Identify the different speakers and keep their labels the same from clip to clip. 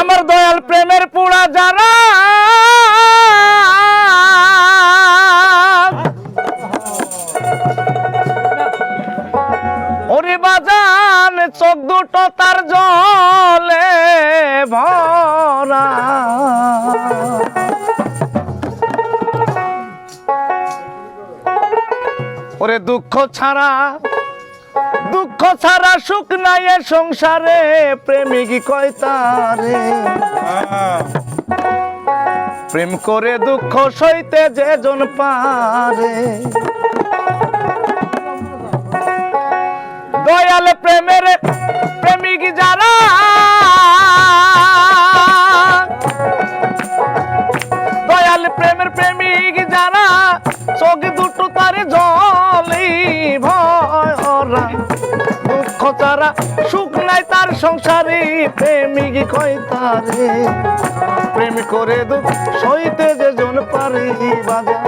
Speaker 1: আমার দয়াল প্রেমের পোড়া যারা ওরে বাজান চোখ দুটো তার জলে ভরা। ওরে দুঃখ ছাড়া দুঃখ ছাড়া সুখ নাই সংসারে, প্রেমিক কয় তারে? প্রেম করে দুঃখ সইতে যে জন পারে। দয়াল প্রেমের প্রেমিক যারা সংসারে প্রেমিক কয় তারে? প্রেম করে দুঃখ সইতে যে জন পারে বাজা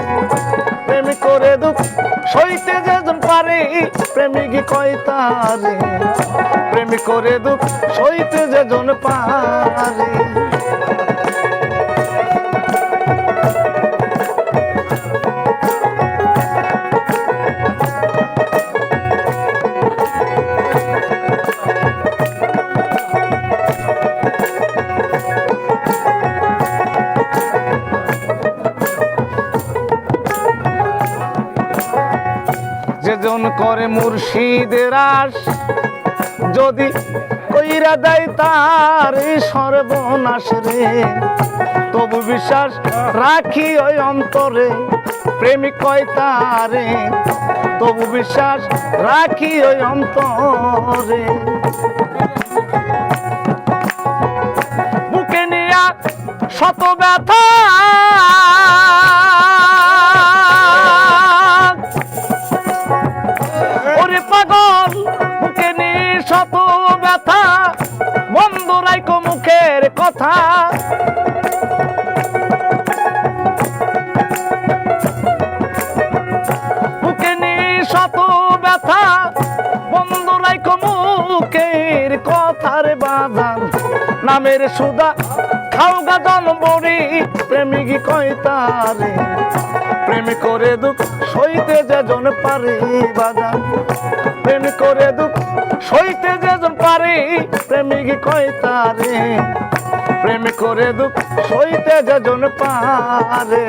Speaker 1: প্রেম করে দুঃখ সইতে যে জন পারে প্রেমিক কয় তারে? প্রেম করে দুঃখ সইতে যে জন পারে। করে মুর্শিদের আস যদি কইরা দেয় তার সর্বনাশ রে। তবু বিশ্বাস রাখি ওই অন্তরে, প্রেমিক কয় তারে। তবু বিশ্বাস রাখি ওই অন্তরে। বুকে নিয়া শত ব্যথা নামের সুদা খাও গা জন্মরি প্রেমিক কয় তারে। প্রেম করে দুঃখ সইতে যেজন পারে বাজান প্রেম করে দুঃখ সইতে যেজন পারে প্রেমিক কয় তারে। প্রেম করে দুঃখ সইতে যেজন পারে।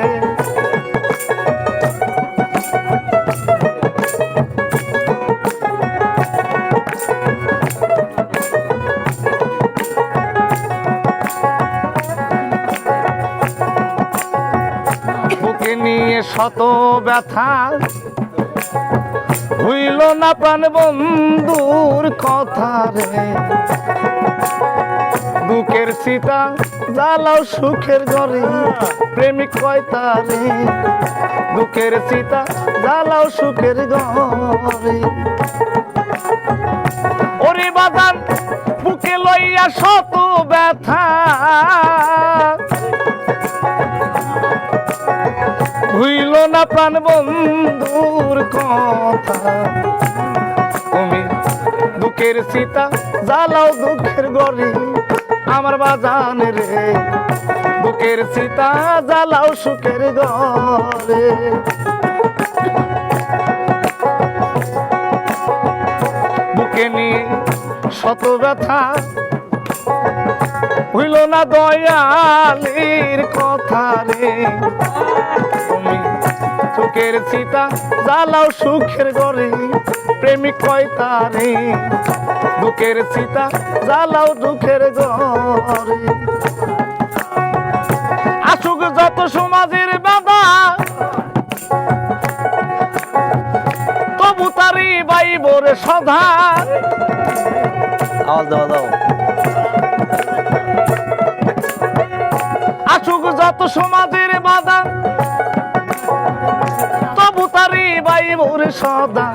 Speaker 1: শত ব্যথা। হইল না প্রাণ বন্ধুর কথা রে। দুঃখের সীতা জ্বালাও সুখের ঘরে, প্রেমিক কয় তারে। দুঃখের সীতা জ্বালাও সুখের ঘরে। ওরে বাদান বুকে লইয়া শত ব্যথা। না প্রাণ বন্ধুর কথা। তুমি দুঃখের সীতা, জ্বালাও দুঃখের গরি আমার বাজান রে। দুঃখের সীতা, জ্বালাও সুখের গরে বুকে নিয়ে শত ব্যথা, হইল না দয়ালির কথা রে। সুখের সীতা জ্বালাও সুখের গরে প্রেমিক কয় তারে। দুঃখের সীতা জ্বালাও দুঃখের গরে আসুক যত সমাজের বাধা তবু তারি বাইবর সধা আওয়াজ দাও দাও। আসুক যত সমাজের বাইবর সদা।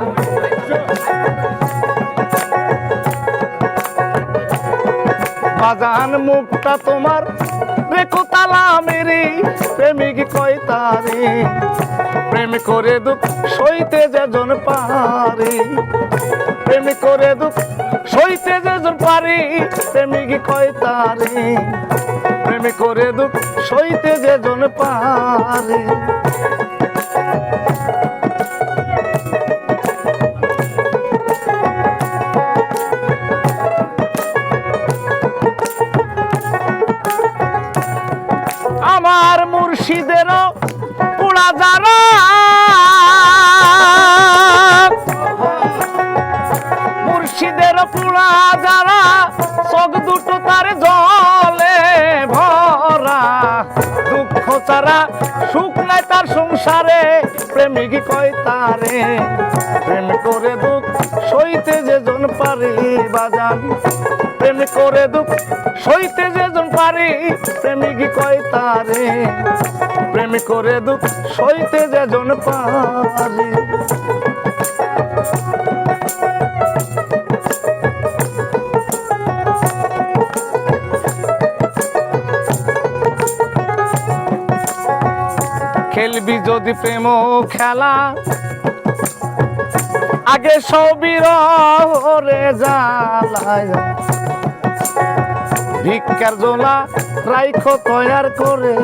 Speaker 1: বাজান মুখটা তোমার, রেখো তালা মেরে, প্রেমিক কয় তারে। প্রেম করে দুঃখ সইতে যেজন পারে। প্রেম করে দুঃখ সইতে যেজন পারে, প্রেমিক কয় তারে। প্রেম করে দুঃখ সইতে যেজন পারে। যারা মুর্শিদের পোড়া যারা চোখ দুটো তার জলে ভরা। দুঃখ ছাড়া সুখ নাই তার সংসারে, প্রেমিক কয় তারে। প্রেম করে দুঃখ সইতে যেজন পারি বাজান। প্রেম করে দুঃখ সইতে যেজন পারি, প্রেমিক কয় তারে। প্রেম করে দুঃখ সইতে যেজন পারি। খেলবি যদি প্রেম খেলা আগে সবির রে জ্বালায়। ভিক্ষার জোলা রাইখো তৈয়ার করে,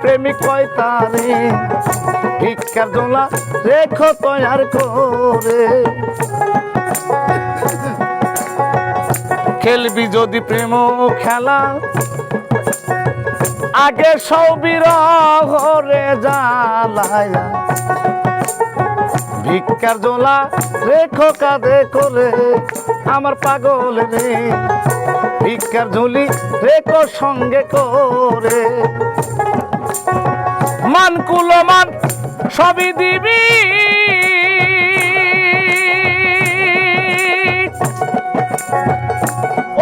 Speaker 1: প্রেমিক কয় তারে। ভিক্ষার জোলা রেখো তৈয়ার করে। খেলবি যদি প্রেম খেলা, আগে সবির ঘরে জ্বালায়। ভিক্ষার জোলা রেখো কাঁধে করে, আমার পাগল রে ভিক্ষার ঝুলি রেখো সঙ্গে করে। মান কুলো মান, সবই দিবি।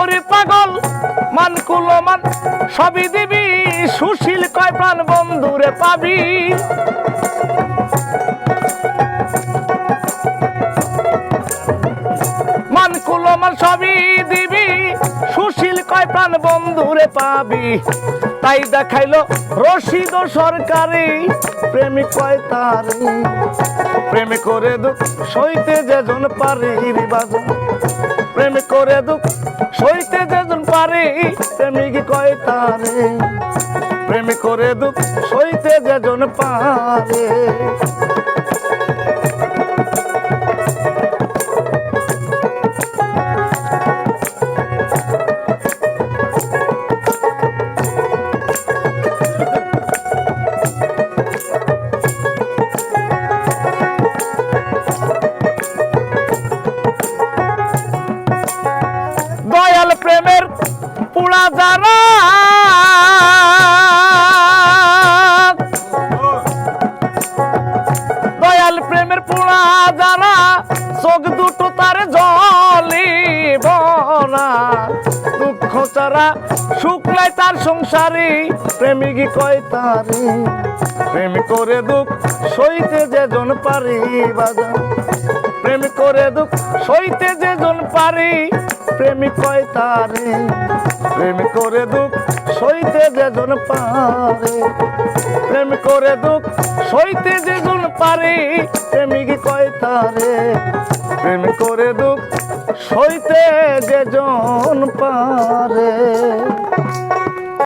Speaker 1: ওরে পাগল, মান কুলো মান, সবই দিবি। সুশীল কয় প্রাণ বন্ধুরে পাবি। বন্ধুরে পাবি। তাই দেখাইলো রশিদ সরকারি। প্রেমিক কয় তারি। প্রেম করে দুঃখ সইতে যেজন পারি বাজন প্রেম করে দুঃখ সইতে যেজন পারি প্রেমিক কয় তারে। প্রেম করে দুঃখ সইতে যেজন পারে। ভরা দুঃখ ছাড়া সুখ নাই তার সংসারে। প্রেমিক কয় তারে। প্রেম করে দুঃখ সইতে যেজন পারি বাজা প্রেম করে দুঃখ সইতে যেজন পারি প্রেমিক কয় তারে। প্রেম করে দুঃখ সইতে যেজন পারে। প্রেম করে দুঃখ সইতে যেজন পারে প্রেমিক কয় তারে। প্রেম করে দুঃখ সইতে যেজন পারে।